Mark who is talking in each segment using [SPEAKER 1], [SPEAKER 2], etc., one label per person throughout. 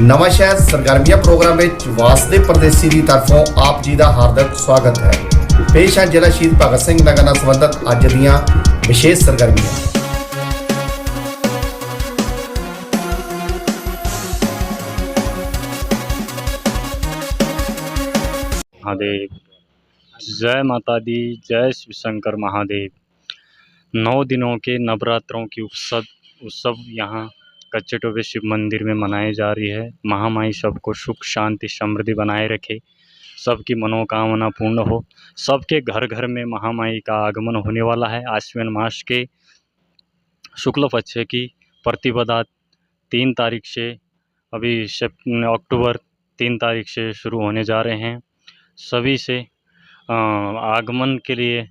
[SPEAKER 1] ਨਵਾਂ ਸ਼ਹਿਰ ਸਰਗਰਮੀਆਂ ਪ੍ਰੋਗਰਾਮ ਵਿੱਚ ਵਾਸਦੇ ਪਰਦੇਸੀ ਦੀ ਤਰਫੋਂ ਆਪ ਜੀ ਦਾ ਹਾਰਦਿਕ ਸਵਾਗਤ ਹੈ ਪੇਸ਼ ਹੈ ਜ਼ਿਲ੍ਹਾ ਸ਼ਹੀਦ ਭਗਤ ਸਿੰਘ ਨਗਰ ਨਾਲ ਸੰਬੰਧਿਤ ਅੱਜ ਦੀਆਂ ਵਿਸ਼ੇਸ਼ ਸਰਗਰਮੀਆਂ
[SPEAKER 2] महादेव जय माता दी जय शिव शंकर महादेव नौ दिनों के नवरात्रों की उत्सव उत्सव यहाँ कच्चे टोबे शिव मंदिर में मनाई जा रही है। महामाई सबको सुख, शांति, समृद्धि बनाए रखे। सबकी मनोकामना पूर्ण हो। सबके घर घर में महामाई का आगमन होने वाला है। आश्विन मास के शुक्ल पक्ष की प्रतिपदा तीन तारीख से अभी अक्टूबर तीन तारीख से शुरू होने जा रहे हैं। सभी से आगमन के लिए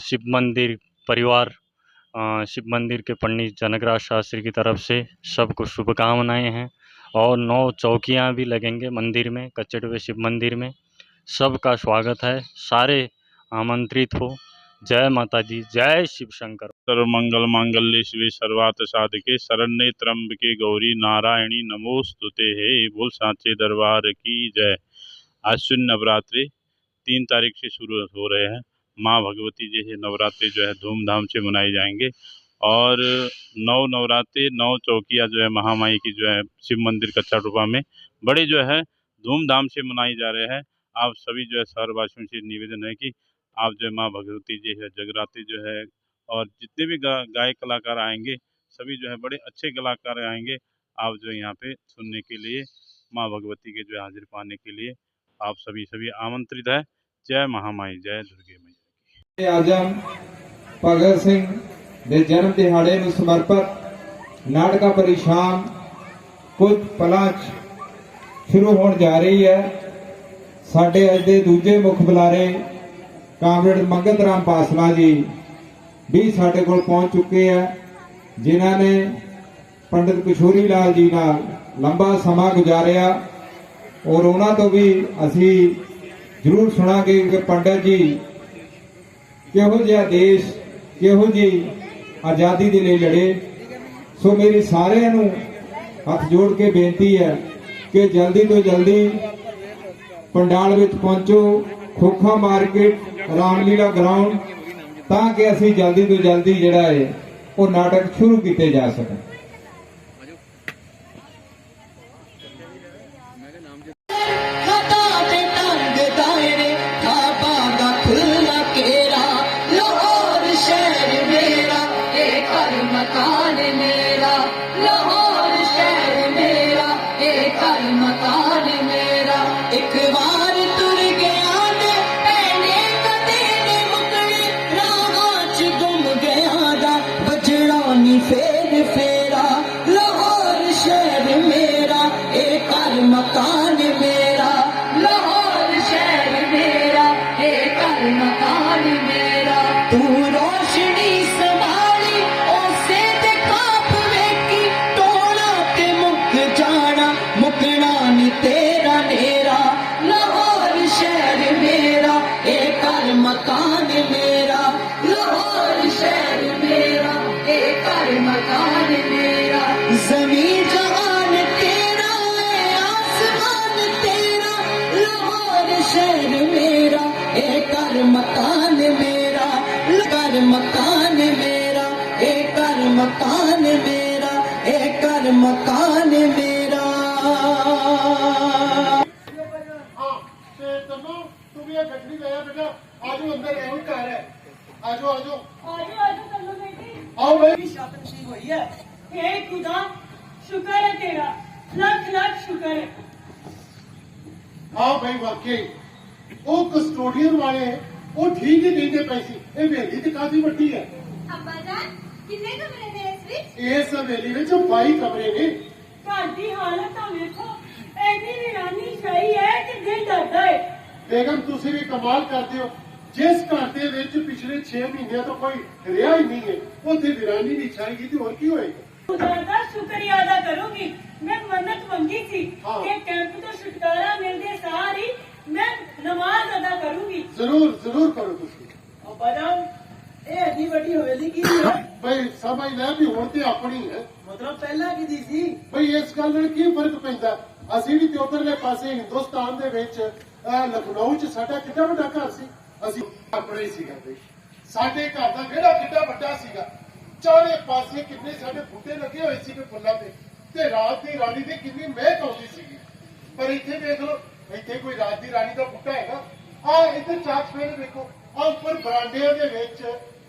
[SPEAKER 2] शिव मंदिर परिवार शिव मंदिर के पंडित जनकराज शास्त्री की तरफ़ से सबको शुभकामनाएँ हैं और नौ चौकियाँ भी लगेंगे मंदिर में कच्चे डुबे शिव मंदिर में। सबका स्वागत है, सारे आमंत्रित हो। जय माता दी जय शिव शंकर।
[SPEAKER 3] सर्व मंगल मांगल्य शिवे सर्वार्थ साधके, शरण्य त्र्यंबके गौरी नारायणी, नमोस्तुते हे, बोल सांचे दरबार की जय। आश्विन नवरात्रि, तीन तारीख से शुरू हो रहे हैं। माँ भगवती जी के नवरात्रि जो है धूमधाम से मनाए जाएँगे और नौ नवरात्रि नौ चौकिया जो है महामाई की जो है शिव मंदिर कच्चा टुपा में बड़े जो है धूमधाम से मनाई जा रहे हैं आप सभी जो है शहरवासियों से निवेदन है कि आप जो है माँ भगवती जी है जगराती जो है और जितने भी गा, गायक कलाकार आएँगे सभी जो है बड़े अच्छे कलाकार आएँगे आप जो है यहाँ पे सुनने के लिए माँ भगवती के जो है हाजिर पाने के लिए आप सभी सभी आमंत्रित है जय महामाई जय दुर्गे
[SPEAKER 4] ਤੇ ਆਜਮ ਭਗਤ ਸਿੰਘ ਦੇ ਜਨਮ ਦਿਹਾੜੇ ਨੂੰ ਸਮਰਪਿਤ ਨਾਟਕਾ ਪਰਿਸ਼ਾਮ ਕੁਝ ਪਲਾਂ 'ਚ ਸ਼ੁਰੂ ਹੋਣ ਜਾ ਰਹੀ ਹੈ। ਸਾਡੇ ਅੱਜ ਦੇ ਦੂਜੇ ਮੁੱਖ ਬੁਲਾਰੇ ਕਾਮਰੇਡ ਮੰਗਤ ਰਾਮ ਪਾਸਲਾ ਜੀ ਵੀ ਸਾਡੇ ਕੋਲ ਪਹੁੰਚ ਚੁੱਕੇ ਆ, ਜਿਨ੍ਹਾਂ ਨੇ ਪੰਡਿਤ ਕਿਸ਼ੋਰੀ ਲਾਲ ਜੀ ਨਾਲ ਲੰਬਾ ਸਮਾਂ ਗੁਜ਼ਾਰਿਆ ਔਰ ਉਹਨਾਂ ਤੋਂ ਵੀ ਅਸੀਂ ਜ਼ਰੂਰ ਸੁਣਾਂਗੇ ਕਿ ਪੰਡਿਤ ਜੀ ਕਿਹੋ ਜਿਹਾ ਦੇਸ਼, ਕਿਹੋ ਜਿਹੀ ਆਜ਼ਾਦੀ ਦੇ ਲਈ ਲੜੇ। ਸੋ ਮੇਰੀ ਸਾਰਿਆਂ ਨੂੰ ਹੱਥ ਜੋੜ ਕੇ ਬੇਨਤੀ ਹੈ ਕਿ ਜਲਦੀ ਤੋਂ ਜਲਦੀ ਪੰਡਾਲ ਵਿੱਚ ਪਹੁੰਚੋ, ਖੋਖਾ ਮਾਰਕੀਟ ਰਾਮਲੀਲਾ ਗਰਾਊਂਡ ਤਾਂ ਕਿ ਅਸੀਂ ਜਲਦੀ ਤੋਂ ਜਲਦੀ ਜਿਹੜਾ ਹੈ, ਉਹ ਨਾਟਕ ਸ਼ੁਰੂ ਕੀਤੇ ਜਾ ਸਕਣ।
[SPEAKER 5] ਵਜਣਾ ਨੀ ਫੇਰ ਫੇਰਾ ਲਾਹੌਰ ਸ਼ਹਿਰ ਮੇਰਾ ਇਹ ਘਰ ਮਕਾਨ ਮੇਰਾ ਲਾਹੌਰ ਸ਼ਹਿਰ ਮੇਰਾ ਇਹ ਘਰ ਮਕਾਨ ਮੇਰਾ ਤੂੰ ਰੋਸ਼ਨੀ ਸੰਭਾਲੀ ਉਸੇ ਤੇ ਕਾਪ ਵੇਖੀ ਟੋਣਾ ਤੇ ਮੁੱਕ ਜਾਣਾ ਮੁਕਣਾ ਨੀ ਤੇਰਾ ਨੇਰਾ ਲਾਹੌਰ ਸ਼ਹਿਰ ਮੇਰਾ ਇਹ ਘਰ ਮਕਾਨ
[SPEAKER 6] ਵੀ ਇਹ ਗੱਡੀ ਲੈ ਆ ਬੇਟਾ। ਆਜੋ ਅੰਦਰ ਇਹੋ ਹੀ ਘਰ ਹੈ। ਆਜੋ ਆਜੋ।
[SPEAKER 7] ਆਜੋ ਆਜੋ ਚੱਲੋ ਬੇਟੀ।
[SPEAKER 6] ਆਓ ਬਈ।
[SPEAKER 7] ਮੇਰੀ ਛੱਤ ਨਸੀਬ ਹੋਈ ਹੈ। ਹੇ ਖੁਦਾ ਸ਼ੁਕਰ ਹੈ ਤੇਰਾ। ਲੱਖ ਲੱਖ ਸ਼ੁਕਰ ਹੈ।
[SPEAKER 6] ਆਓ ਬਈ ਵਾਕਈ। ਉਹ ਕਸਟੋਡੀਅਨ ਵਾਲੇ ਉਹ ਠੀਕ ਹੀ ਕਹਿੰਦੇ ਪਏ ਸੀ। ਇਹ ਹਵੇਲੀ ਤੇ ਕਾਫੀ ਵੱਡੀ ਹੈ?
[SPEAKER 8] ਅੱਬਾ ਜਾਨ ਕਿੰਨੇ ਕਮਰੇ ਨੇ ਇਸ ਵਿੱਚ?
[SPEAKER 6] ਇਸ ਹਵੇਲੀ ਵਿੱਚ 22 ਕਮਰੇ ਨੇ।
[SPEAKER 7] ਘਰ ਦੀ ਹਾਲਤ ਤਾਂ ਵੇਖੋ ਐਨੀ ਵੀਰਾਨੀ ਸ਼ਾਹੀ ਹੈ ਕਿ ਦਿਲ ਡਰਦਾ ਹੈ।
[SPEAKER 6] ਬੇਗਮ ਤੁਸੀਂ ਵੀ ਕਮਾਲ ਕਰਦੇ ਹੋ। ਜਿਸ ਘਰ ਦੇ ਵਿੱਚ ਪਿਛਲੇ 6 ਮਹੀਨਿਆਂ ਤੋਂ ਕੋਈ ਰਿਹਾ ਹੀ ਨਹੀਂ ਹੈ ਉੱਥੇ ਵਿਰਾਨੀ ਨਹੀਂ ਛਾਏਗੀ ਤੇ ਹੋਰ ਕੀ ਹੋਏਗਾ?
[SPEAKER 7] ਖੁਦਾ ਦਾ ਸ਼ੁਕਰੀਆ ਅਦਾ ਕਰੂੰਗੀ। ਮੈਂ ਮੰਨਤ ਮੰਗੀ ਸੀ। ਕਿ ਕੈਂਪ ਤੋਂ ਛੁਟਕਾਰਾ ਮਿਲਦੇ ਸਾਰ ਹੀ ਮੈਂ ਨਮਾਜ਼ ਅਦਾ ਕਰੂੰਗੀ।
[SPEAKER 6] ਜ਼ਰੂਰ ਜ਼ਰੂਰ ਕਰੋ ਤੁਸੀਂ।
[SPEAKER 7] ਅੱਬਾ ਜਾਨ ਇਹ ਐਡੀ ਵੱਡੀ ਹਵੇਲੀ ਕੀ ਹੈ
[SPEAKER 6] ਬਈ ਸਮਝ ਲੈ ਵੀ ਹੁਣ ਤੇ ਆਪਣੀ ਹੈ।
[SPEAKER 7] ਮਤਲਬ ਪਹਿਲਾਂ ਕੀ ਦੀ ਸੀ?
[SPEAKER 6] ਬਈ ਇਸ ਗੱਲ ਨਾਲ ਕੀ ਫ਼ਰਕ ਪੈਂਦਾ? ਅਸੀਂ ਵੀ ਤੇ ਉਧਰਲੇ ਪਾਸੇ ਹਿੰਦੁਸਤਾਨ ਦੇ ਵਿੱਚ ਲਖਨਊ 'ਚ ਸਾਡਾ ਕਿੰਨਾ ਵੱਡਾ ਘਰ ਸੀ। ਅਸੀਂ ਆਪਣੇ ਸੀਗਾ ਦੇਸ਼ ਸਾਡੇ ਘਰ ਦਾ ਵਿਹੜਾ ਕਿੰਨਾ ਵੱਡਾ ਸੀਗਾ। ਚਾਰੇ ਪਾਸੇ ਕਿੰਨੇ ਸਾਡੇ ਬੂਟੇ ਲੱਗੇ ਹੋਏ ਸੀਗੇ ਫੁੱਲਾਂ ਦੇ ਤੇ ਰਾਤ ਦੀ ਰਾਣੀ ਦੀ ਕਿੰਨੀ ਮਹਿਕ ਆਉਂਦੀ ਸੀਗੀ। ਪਰ ਇੱਥੇ ਦੇਖ ਲਓ ਇੱਥੇ ਕੋਈ ਰਾਤ ਦੀ ਰਾਣੀ ਦਾ ਬੂਟਾ ਹੈਗਾ। ਆ ਇੱਥੇ ਚਾਕ ਫੇਰ ਦੇਖੋ ਆ ਉੱਪਰ ਬਰਾਂਡਿਆਂ ਦੇ ਵਿੱਚ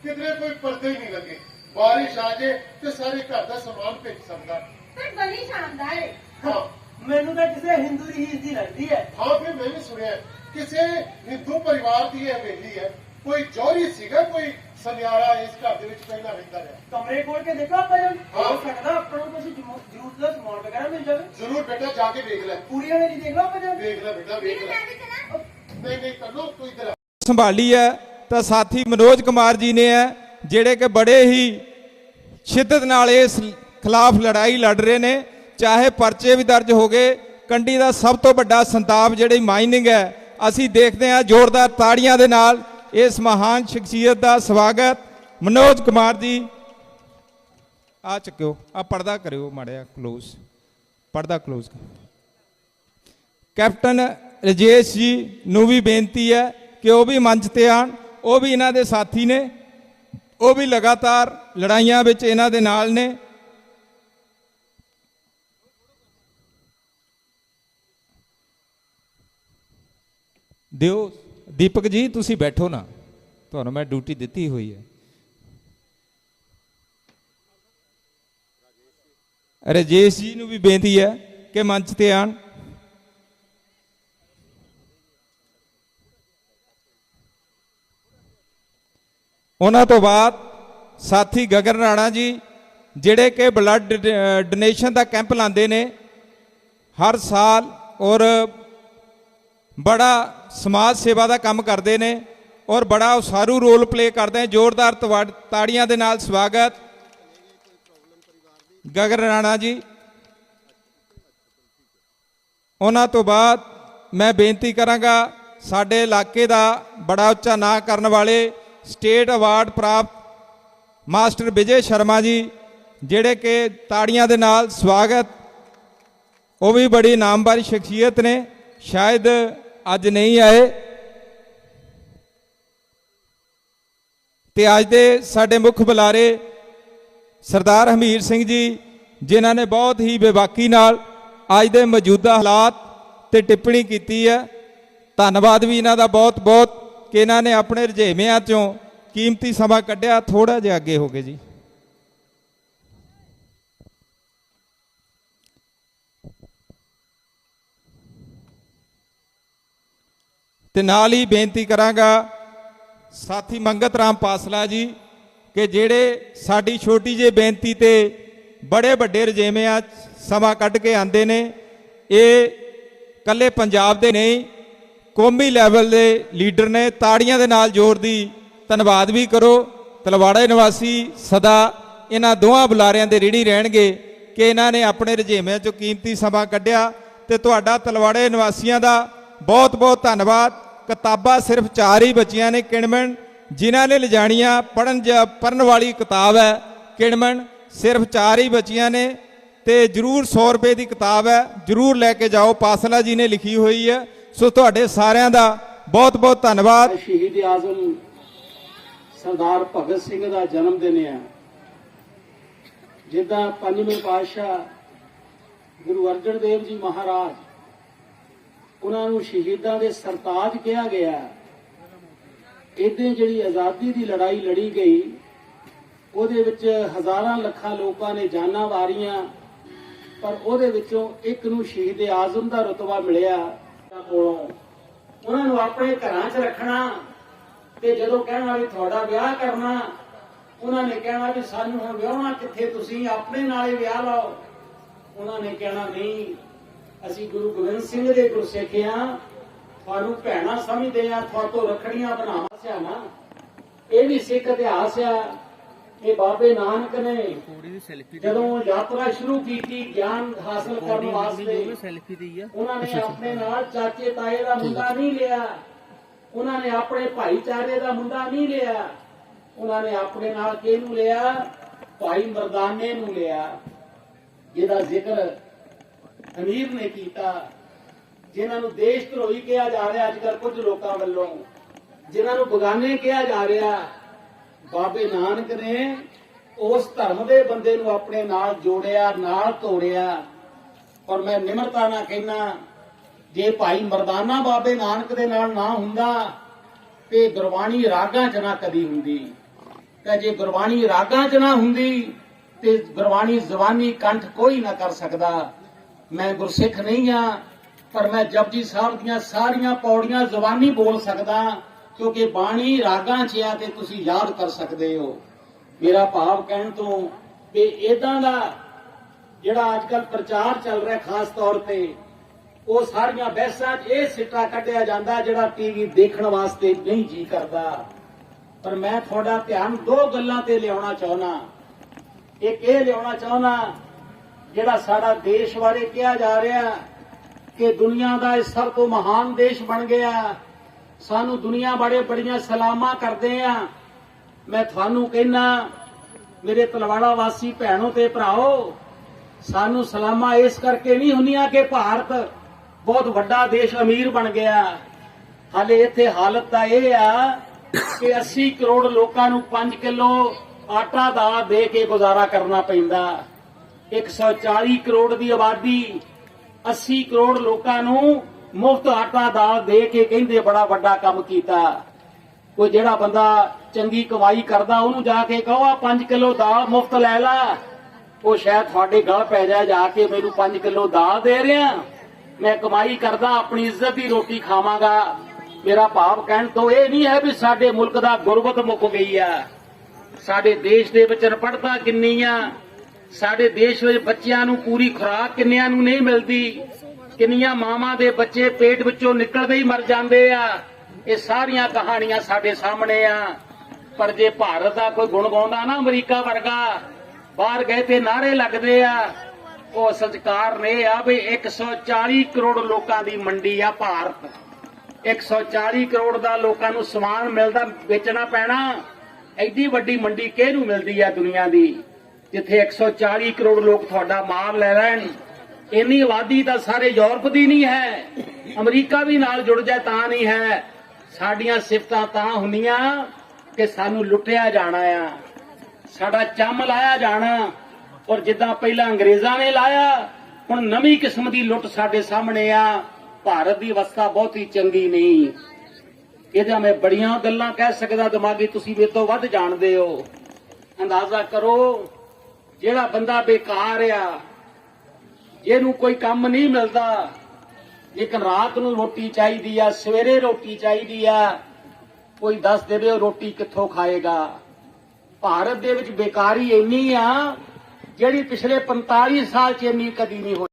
[SPEAKER 6] ਕਿਧਰੇ ਕੋਈ ਪਰਦੇ ਨਹੀਂ ਲੱਗੇ। ਬਾਰਿਸ਼ ਆ ਜੇ ਤੇ ਸਾਰੇ ਘਰ ਦਾ ਸਮਾਨ ਭਿੱਜ ਸਕਦਾ।
[SPEAKER 8] ਪਰ ਬੜੀ ਸ਼ਾਨਦਾਰ ਹੈ
[SPEAKER 6] ਹਾਂ।
[SPEAKER 7] ਮੈਨੂੰ ਤਾਂ ਕਿਸੇ ਹਿੰਦੂ ਦੀ ਹੀਰ ਦੀ ਲੱਗਦੀ ਹੈ।
[SPEAKER 6] ਹਾਂ ਫਿਰ ਮੈਂ ਵੀ ਸੁਣਿਆ ਕਿਸੇ ਹਿੰਦੂ ਪਰਿਵਾਰ ਦੀ ਇਹ ਹਵੇਲੀ ਹੈ। ਕੋਈ ਜੌਹਰੀ ਸੀਗਾ ਕੋਈ ਸੁਨਿਆਰਾ ਇਸ ਘਰ ਦੇ ਵਿੱਚ ਪਹਿਲਾਂ ਰਹਿੰਦਾ ਰਿਹਾ?
[SPEAKER 7] ਕਮਰੇ ਖੋਲ ਕੇ ਦੇਖੋ ਆਪਾਂ ਜਨ
[SPEAKER 6] ਹਾਂ।
[SPEAKER 7] ਸਕਦਾ ਆਪਾਂ ਨੂੰ ਕੁਝ ਜ਼ਰੂਰਤ ਦਾ ਸਮਾਨ ਵਗੈਰਾ ਮਿਲ ਜਾਵੇ।
[SPEAKER 6] ਜ਼ਰੂਰ ਬੇਟਾ ਜਾ ਕੇ ਵੇਖ ਲੈ।
[SPEAKER 7] ਪੂਰੀਆਂ ਮੇਰੀ ਦੇਖ ਲਓ ਆਪਾਂ ਜਨ
[SPEAKER 6] ਵੇਖ ਲੈ ਬੇਟਾ ਵੇਖ ਲੈ।
[SPEAKER 8] ਮੈਂ ਵੀ ਚਲਾ।
[SPEAKER 6] ਨਹੀਂ ਨਹੀਂ ਕਰਨੋ ਤੂੰ ਇੱਧਰ ਆ।
[SPEAKER 4] ਸੰਭਾਲੀ ਹੈ ਤਾਂ ਸਾਥੀ ਮਨੋਜ ਕੁਮਾਰ ਜੀ ਨੇ ਹੈ ਜਿਹੜੇ ਕਿ ਬੜੇ ਹੀ ਸ਼ਿੱਦਤ ਨਾਲ ਇਸ ਖਿਲਾਫ ਲੜਾਈ ਲੜ ਰਹੇ ਨੇ। ਚਾਹੇ ਪਰਚੇ ਵੀ ਦਰਜ ਹੋ ਗਏ ਕੰਡੀ ਦਾ ਸਭ ਤੋਂ ਵੱਡਾ ਸੰਤਾਪ ਜਿਹੜੀ ਮਾਈਨਿੰਗ ਹੈ, ਅਸੀਂ ਦੇਖਦੇ ਹਾਂ ਜ਼ੋਰਦਾਰ ਤਾੜੀਆਂ ਦੇ ਨਾਲ ਇਸ ਮਹਾਨ ਸ਼ਖਸੀਅਤ ਦਾ ਸਵਾਗਤ। ਮਨੋਜ ਕੁਮਾਰ ਜੀ, ਆ ਚੱਕਿਓ, ਆ ਪਰਦਾ ਕਰਿਓ ਮਾੜਿਆ ক্লোਜ਼ ਪਰਦਾ ক্লোਜ਼ ਕੈਪਟਨ ਰਜੇਸ਼ ਜੀ ਨੂੰ ਵੀ ਬੇਨਤੀ ਹੈ ਕਿ ਉਹ ਵੀ ਮੰਚ ਤੇ ਆਣ ਉਹ ਵੀ ਇਹਨਾਂ ਦੇ ਸਾਥੀ ਨੇ, ਉਹ ਵੀ ਲਗਾਤਾਰ ਲੜਾਈਆਂ ਵਿੱਚ ਇਹਨਾਂ ਦੇ ਨਾਲ ਨੇ। ਦਿਓ, ਦੀਪਕ ਜੀ, ਤੁਸੀਂ ਬੈਠੋ ਨਾ। ਤੁਹਾਨੂੰ ਮੈਂ ਡਿਊਟੀ ਦਿੱਤੀ ਹੋਈ ਹੈ। ਰਜੇਸ਼ ਜੀ ਨੂੰ ਵੀ ਬੇਨਤੀ ਹੈ ਕਿ ਮੰਚ ਤੇ ਆਣ। ਉਹਨਾਂ ਤੋਂ ਬਾਅਦ ਸਾਥੀ ਗਗਨ ਰਾਣਾ ਜੀ, ਜਿਹੜੇ ਕਿ ਬਲੱਡ ਡੋਨੇਸ਼ਨ ਦਾ ਕੈਂਪ ਲਾਉਂਦੇ ਨੇ, ਹਰ ਸਾਲ ਔਰ ਬੜਾ ਸਮਾਜ ਸੇਵਾ ਦਾ ਕੰਮ ਕਰਦੇ ਨੇ ਔਰ ਬੜਾ ਉਸਾਰੂ ਰੋਲ ਪਲੇ ਕਰਦੇ ਨੇ। ਜ਼ੋਰਦਾਰ ਤਵਾ- ਤਾੜੀਆਂ ਦੇ ਨਾਲ ਸਵਾਗਤ। ਗਗਨ ਰਾਣਾ ਜੀ, ਉਹਨਾਂ ਤੋਂ ਬਾਅਦ ਮੈਂ ਬੇਨਤੀ ਕਰਾਂਗਾ, ਸਾਡੇ ਇਲਾਕੇ ਦਾ ਬੜਾ ਉੱਚਾ ਨਾਂ ਕਰਨ ਵਾਲੇ ਸਟੇਟ ਅਵਾਰਡ ਪ੍ਰਾਪਤ ਮਾਸਟਰ ਵਿਜੇ ਸ਼ਰਮਾ ਜੀ, ਜਿਹੜੇ ਕਿ ਤਾੜੀਆਂ ਦੇ ਨਾਲ ਸਵਾਗਤ। ਉਹ ਵੀ ਬੜੀ ਨਾਮਵਰ ਸ਼ਖਸੀਅਤ ਨੇ। ਸ਼ਾਇਦ ਅੱਜ ਨਹੀਂ ਆਏ। ਤੇ ਅੱਜ ਦੇ ਸਾਡੇ ਮੁੱਖ ਬੁਲਾਰੇ ਸਰਦਾਰ ਹਮੀਰ ਸਿੰਘ ਜੀ, ਜਿਨ੍ਹਾਂ ਨੇ ਬਹੁਤ ਹੀ ਬੇਬਾਕੀ ਨਾਲ ਅੱਜ ਦੇ ਮੌਜੂਦਾ ਹਾਲਾਤ ਤੇ ਟਿੱਪਣੀ ਕੀਤੀ ਹੈ। ਧੰਨਵਾਦ ਵੀ ਇਹਨਾਂ ਦਾ ਬਹੁਤ ਬਹੁਤ ਕਿ ਇਹਨਾਂ ਨੇ ਆਪਣੇ ਰੁਝੇਵਿਆਂ ਚੋਂ ਕੀਮਤੀ ਸਮਾਂ ਕੱਢਿਆ ਥੋੜਾ ਜਿਹਾ ਅੱਗੇ ਹੋ ਗਏ ਜੀ। ਤੇ ਨਾਲ ਹੀ ਬੇਨਤੀ ਕਰਾਂਗਾ, ਸਾਥੀ ਮੰਗਤ ਰਾਮ ਪਾਸਲਾ ਜੀ, ਕਿ ਜਿਹੜੇ ਸਾਡੀ ਛੋਟੀ ਜਿਹੀ ਬੇਨਤੀ ਤੇ ਬੜੇ ਵੱਡੇ ਰਜੇਵਿਆਂ 'ਚ ਸਮਾਂ ਕੱਢ ਕੇ ਆਂਦੇ ਨੇ, ਇਹ ਕੱਲੇ ਪੰਜਾਬ ਦੇ ਨਹੀਂ, ਕੌਮੀ ਲੈਵਲ ਦੇ ਲੀਡਰ ਨੇ, ਤਾੜੀਆਂ ਦੇ ਨਾਲ ਜ਼ੋਰ ਦੀ ਧੰਨਵਾਦ ਵੀ ਕਰੋ। ਤਲਵਾੜਾ ਨਿਵਾਸੀ ਸਦਾ ਇਹਨਾਂ ਦੋਹਾਂ ਬੁਲਾਰਿਆਂ ਦੇ ਰੀੜੀ ਰਹਿਣਗੇ ਕਿ ਇਹਨਾਂ ਨੇ ਆਪਣੇ ਰਜੇਵਿਆਂ 'ਚੋਂ ਕੀਮਤੀ ਸਮਾਂ ਕੱਢਿਆ। ਤੇ ਤੁਹਾਡਾ ਤਲਵਾੜੇ ਨਿਵਾਸੀਆਂ ਦਾ ਬਹੁਤ ਬਹੁਤ ਧੰਨਵਾਦ। ਕਿਤਾਬਾਂ ਸਿਰਫ ਚਾਰ ਹੀ ਬਚੀਆਂ ਨੇ ਕਿਣਮਣ, ਜਿਨ੍ਹਾਂ ਨੇ ਲਿਜਾਣੀਆਂ ਪੜਨ ਪੜਨ ਵਾਲੀ ਕਿਤਾਬ ਹੈ ਕਿਣਮਣ, ਸਿਰਫ ਚਾਰ ਹੀ ਬਚੀਆਂ ਨੇ ਤੇ ਜਰੂਰ 100 ਰੁਪਏ ਦੀ ਕਿਤਾਬ ਹੈ, ਜਰੂਰ ਲੈ ਕੇ ਜਾਓ, ਪਾਸਲਾ ਜੀ ਨੇ ਲਿਖੀ ਹੋਈ ਹੈ। ਸੋ ਤੁਹਾਡੇ ਸਾਰਿਆਂ ਦਾ ਬਹੁਤ ਬਹੁਤ ਧੰਨਵਾਦ
[SPEAKER 9] ਸ਼ਹੀਦ ਆਜ਼ਮ ਸਰਦਾਰ ਭਗਤ ਸਿੰਘ ਦਾ ਜਨਮ ਦਿਨ ਹੈ। ਜਿੱਦਾਂ ਪੰਜਵੇਂ ਪਾਤਸ਼ਾਹ ਗੁਰੂ ਅਰਜਨ ਦੇਵ ਜੀ ਮਹਾਰਾਜ ਉਹਨਾਂ ਨੂੰ ਸ਼ਹੀਦਾਂ ਦੇ ਸਰਤਾਜ ਕਿਹਾ ਗਿਆ। ਇਹਦੇ ਜਿਹੜੀ ਆਜ਼ਾਦੀ ਦੀ ਲੜਾਈ ਲੜੀ ਗਈ, ਉਹਦੇ ਵਿੱਚ ਹਜ਼ਾਰਾਂ ਲੱਖਾਂ ਲੋਕਾਂ ਨੇ ਜਾਨਾਂ ਵਾਰੀਆਂ, ਪਰ ਉਹਦੇ ਵਿੱਚੋਂ ਇੱਕ ਨੂੰ ਸ਼ਹੀਦ ਆਜ਼ਮ ਦਾ ਰਤਬਾ ਮਿਲਿਆ। ਕੋਲੋਂ ਉਹਨਾਂ ਨੂੰ ਆਪਣੇ ਘਰਾਂ 'ਚ ਰੱਖਣਾ ਤੇ ਜਦੋਂ ਕਹਿਣਾ ਵੀ ਤੁਹਾਡਾ ਵਿਆਹ ਕਰਨਾ, ਉਹਨਾਂ ਨੇ ਕਹਿਣਾ ਵੀ ਸਾਨੂੰ ਹੁਣ ਵਿਆਹਣਾ ਕਿੱਥੇ, ਤੁਸੀਂ ਆਪਣੇ ਨਾਲੇ ਵਿਆਹ ਲਾਓ। ਉਹਨਾਂ ਨੇ ਕਹਿਣਾ, ਨਹੀਂ ਅਸੀਂ ਗੁਰੂ ਗੋਬਿੰਦ ਸਿੰਘ ਦੇ ਗੁਰਸਿੱਖ ਹਾਂ ਤੁਹਾਨੂੰ ਭੈਣਾ ਸਮਝਦੇ ਆ ਤੁਹਾਤੋਂ ਰੱਖੜੀਆਂ ਬਣਾਵਾ ਸਿਆ ਨਾ ਇਹ ਵੀ ਸਿੱਖ ਇਤਿਹਾਸ ਆ ਕਿ ਬਾਬੇ ਨਾਨਕ ਨੇ ਜਦੋਂ ਯਾਤਰਾ ਸ਼ੁਰੂ ਕੀਤੀ ਗਿਆਨ ਹਾਸਲ ਕਰਨ ਵਾਸਤੇ ਉਹਨਾਂ ਨੇ ਆਪਣੇ ਨਾਲ ਚਾਚੇ ਤਾਏ ਦਾ ਮੁੰਡਾ ਨਹੀਂ ਲਿਆ। ਉਹਨਾਂ ਨੇ ਆਪਣੇ ਭਾਈਚਾਰੇ ਦਾ ਮੁੰਡਾ ਨਹੀਂ ਲਿਆ। ਉਹਨਾਂ ਨੇ ਆਪਣੇ ਨਾਲ ਕਿਹਨੂੰ ਲਿਆ? ਭਾਈ ਮਰਦਾਨੇ ਨੂੰ ਲਿਆ। ਜਿਹਦਾ ਜ਼ਿਕਰ ਅਮੀਰ ਨੇ ਕੀਤਾ, ਜਿਨ੍ਹਾਂ ਨੂੰ ਦੇਸ਼ ਧਰੋਹੀ ਕਿਹਾ ਜਾ ਰਿਹਾ ਅੱਜ ਕੱਲ੍ਹ ਕੁਝ ਲੋਕਾਂ ਵੱਲੋਂ, ਜਿਨ੍ਹਾਂ ਨੂੰ ਬਗਾਨੇ ਕਿਹਾ ਜਾ ਰਿਹਾ, ਬਾਬੇ ਨਾਨਕ ਨੇ ਉਸ ਧਰਮ ਦੇ ਬੰਦੇ ਨੂੰ ਆਪਣੇ ਨਾਲ ਜੋੜਿਆ, ਨਾਲ ਤੋੜਿਆ। ਔਰ ਮੈਂ ਨਿਮਰਤਾ ਨਾਲ ਕਹਿਣਾ ਜੇ ਭਾਈ ਮਰਦਾਨਾ ਬਾਬੇ ਨਾਨਕ ਦੇ ਨਾਲ ਨਾ ਹੁੰਦਾ, ਤੇ ਗੁਰਬਾਣੀ ਰਾਗਾਂ 'ਚ ਨਾ ਕਦੀ ਹੁੰਦੀ। ਤੇ ਜੇ ਗੁਰਬਾਣੀ ਰਾਗਾਂ 'ਚ ਨਾ ਹੁੰਦੀ, ਤੇ ਗੁਰਬਾਣੀ ਜ਼ਬਾਨੀ ਕੰਠ ਕੋਈ ਨਾ ਕਰ ਸਕਦਾ। ਮੈਂ ਗੁਰਸਿੱਖ ਨਹੀਂ ਆ, ਪਰ ਮੈਂ ਜਪਜੀ ਸਾਹਿਬ ਦੀਆਂ ਸਾਰੀਆਂ ਪੌੜੀਆਂ ਜ਼ਬਾਨੀ ਬੋਲ ਸਕਦਾ, ਕਿਉਂਕਿ ਬਾਣੀ ਰਾਗਾਂ 'ਚ ਆ ਤੇ ਤੁਸੀਂ ਯਾਦ ਕਰ ਸਕਦੇ ਹੋ। ਮੇਰਾ ਭਾਵ ਕਹਿਣ ਤੋਂ ਕਿ ਇਦਾਂ ਦਾ ਜਿਹੜਾ ਅੱਜ ਕੱਲ ਪ੍ਰਚਾਰ ਚੱਲ ਰਿਹਾ ਖਾਸ ਤੌਰ ਤੇ, ਉਹ ਸਾਰੀਆਂ ਬਹਿਸਾਂ 'ਚ ਇਹ ਸਿੱਟਾ ਕੱਢਿਆ ਜਾਂਦਾ ਜਿਹੜਾ ਟੀਵੀ ਦੇਖਣ ਵਾਸਤੇ ਨਹੀਂ ਜੀ ਕਰਦਾ। ਪਰ ਮੈਂ ਤੁਹਾਡਾ ਧਿਆਨ ਦੋ ਗੱਲਾਂ ਤੇ ਲਿਆਉਣਾ ਚਾਹੁੰਦਾ। ਇੱਕ ਇਹ ਲਿਆਉਣਾ ਚਾਹੁੰਦਾ ਜਿਹੜਾ ਸਾਡਾ ਦੇਸ਼ ਬਾਰੇ ਕਿਹਾ ਜਾ ਰਿਹਾ ਕਿ ਦੁਨੀਆ ਦਾ ਇਹ ਸਭ ਤੋਂ ਮਹਾਨ ਦੇਸ਼ ਬਣ ਗਿਆ। ਸਾਨੂੰ ਦੁਨੀਆ ਬਾਰੇ ਬੜੀਆਂ ਸਲਾਮਾਂ ਕਰਦੇ ਆ ਮੈਂ ਤੁਹਾਨੂੰ ਕਹਿਣਾ ਮੇਰੇ ਤਲਵਾੜਾ ਵਾਸੀ ਭੈਣੋ ਤੇ ਭਰਾਓ, ਸਾਨੂੰ ਸਲਾਮਾਂ ਇਸ ਕਰਕੇ ਨਹੀਂ ਹੁੰਦੀਆਂ ਕਿ ਭਾਰਤ ਬਹੁਤ ਵੱਡਾ ਦੇਸ਼ ਅਮੀਰ ਬਣ ਗਿਆ। ਹਾਲੇ ਇੱਥੇ ਹਾਲਤ ਤਾਂ ਇਹ ਆ ਕਿ 80 ਕਰੋੜ ਲੋਕਾਂ ਨੂੰ 5 ਕਿਲੋ ਆਟਾ ਦਾ ਦੇ ਕੇ ਗੁਜ਼ਾਰਾ ਕਰਨਾ ਪੈਂਦਾ। 140 ਕਰੋੜ ਦੀ ਆਬਾਦੀ 80 ਕਰੋੜ ਲੋਕਾਂ ਨੂੰ ਮੁਫਤ ਆਟਾ ਦਾਲ ਦੇ ਕੇ ਕਹਿੰਦੇ ਬੜਾ ਵੱਡਾ ਕੰਮ ਕੀਤਾ। ਕੋਈ ਜਿਹੜਾ ਬੰਦਾ ਚੰਗੀ ਕਮਾਈ ਕਰਦਾ, ਉਹਨੂੰ ਜਾ ਕੇ ਕਹੋ ਆ 5 ਕਿਲੋ ਦਾਲ ਮੁਫਤ ਲੈ ਲਾ। ਉਹ ਸ਼ਾਇਦ ਤੁਹਾਡੇ ਗਲ ਪੈ ਜਾ ਜਾ ਕੇ ਮੈਨੂੰ 5 ਕਿਲੋ ਦਾਲ ਦੇ ਰਿਆ ਮੈਂ ਕਮਾਈ ਕਰਦਾ, ਆਪਣੀ ਇੱਜ਼ਤ ਦੀ ਰੋਟੀ ਖਾਵਾਂਗਾ। ਮੇਰਾ ਭਾਵ ਕਹਿਣ ਤੋਂ ਇਹ ਨਹੀਂ ਹੈ ਵੀ ਸਾਡੇ ਮੁਲਕ ਦਾ ਗੁਰਬਤ ਮੁੱਕ ਗਈ ਆ। ਸਾਡੇ ਦੇਸ਼ ਦੇ ਵਿੱਚ ਅਨਪੜਤਾ ਕਿੰਨੀ ਆ ਸਾਡੇ ਦੇਸ਼ ਵਿੱਚ ਬੱਚਿਆਂ ਨੂੰ ਪੂਰੀ ਖੁਰਾਕ ਕਿੰਨਿਆਂ ਨੂੰ ਨਹੀਂ ਮਿਲਦੀ? ਕਿੰਨੀਆਂ ਮਾਵਾਂ ਦੇ ਬੱਚੇ ਪੇਟ ਵਿੱਚੋਂ ਨਿਕਲਦੇ ਹੀ ਮਰ ਜਾਂਦੇ ਆ? ਇਹ ਸਾਰੀਆਂ ਕਹਾਣੀਆਂ ਸਾਡੇ ਸਾਹਮਣੇ ਆ। ਪਰ ਜੇ ਭਾਰਤ ਦਾ ਕੋਈ ਗੁਣ ਗਾਉਂਦਾ ਨਾ ਅਮਰੀਕਾ ਵਰਗਾ, ਬਾਹਰ ਗਏ ਤੇ ਨਾਰੇ ਲੱਗਦੇ ਆ। ਉਹ ਅਸਲ ਕਾਰਨ ਇਹ ਆ ਵੀ 140 ਕਰੋੜ ਲੋਕਾਂ ਦੀ ਮੰਡੀ ਆ ਭਾਰਤ। 140 ਕਰੋੜ ਦਾ ਲੋਕਾਂ ਨੂੰ ਸਮਾਨ ਮਿਲਦਾ, ਵੇਚਣਾ ਪੈਣਾ। ਐਡੀ ਵੱਡੀ ਮੰਡੀ ਕਿਹਨੂੰ ਮਿਲਦੀ ਆ ਦੁਨੀਆ ਦੀ? ਜਿੱਥੇ 140 ਕਰੋੜ ਲੋਕ ਤੁਹਾਡਾ ਮਾਲ ਲੈ ਲੈਣ, ਇੰਨੀ ਆਬਾਦੀ ਤਾਂ ਸਾਰੇ ਯੂਰਪ ਦੀ ਨਹੀਂ ਹੈ, ਅਮਰੀਕਾ ਵੀ ਨਾਲ ਜੁੜ ਜਾਏ ਤਾਂ ਨਹੀਂ ਹੈ। ਸਾਡੀਆਂ ਸਿਫਤਾਂ ਤਾਂ ਹੁੰਦੀਆਂ ਕਿ ਸਾਨੂੰ ਲੁੱਟਿਆ ਜਾਣਾ ਆ, ਸਾਡਾ ਚੰਮ ਲਾਇਆ ਜਾਣਾ, ਔਰ ਜਿੱਦਾਂ ਪਹਿਲਾਂ ਅੰਗਰੇਜ਼ਾਂ ਨੇ ਲਾਇਆ, ਹੁਣ ਨਵੀਂ ਕਿਸਮ ਦੀ ਲੁੱਟ ਸਾਡੇ ਸਾਹਮਣੇ ਆ। ਭਾਰਤ ਦੀ ਅਵਸਥਾ ਬਹੁਤੀ ਚੰਗੀ ਨਹੀਂ। ਇਹਦਾ ਮੈਂ ਬੜੀਆਂ ਗੱਲਾਂ ਕਹਿ ਸਕਦਾ ਦਿਮਾਗੀ ਤੁਸੀਂ ਮੇਰੇ ਤੋਂ ਵੱਧ ਜਾਣਦੇ ਹੋ। ਅੰਦਾਜ਼ਾ ਕਰੋ ਜਿਹੜਾ ਬੰਦਾ ਬੇਕਾਰ ਆ, ਜਿਹਨੂੰ ਕੋਈ ਕੰਮ ਨਹੀਂ ਮਿਲਦਾ ਲੇਕਿਨ ਰਾਤ ਨੂੰ ਰੋਟੀ ਚਾਹੀਦੀ ਆ, ਸਵੇਰੇ ਰੋਟੀ ਚਾਹੀਦੀ ਆ, ਕੋਈ ਦੱਸ ਦੇਵੇ ਉਹ ਰੋਟੀ ਕਿੱਥੋਂ ਖਾਏਗਾ। ਭਾਰਤ ਦੇ ਵਿੱਚ ਬੇਕਾਰੀ ਇੰਨੀ ਆ, ਜਿਹੜੀ ਪਿਛਲੇ 45 ਸਾਲ ਚ ਇੰਨੀ ਕਦੀ ਨਹੀਂ ਹੋਈ।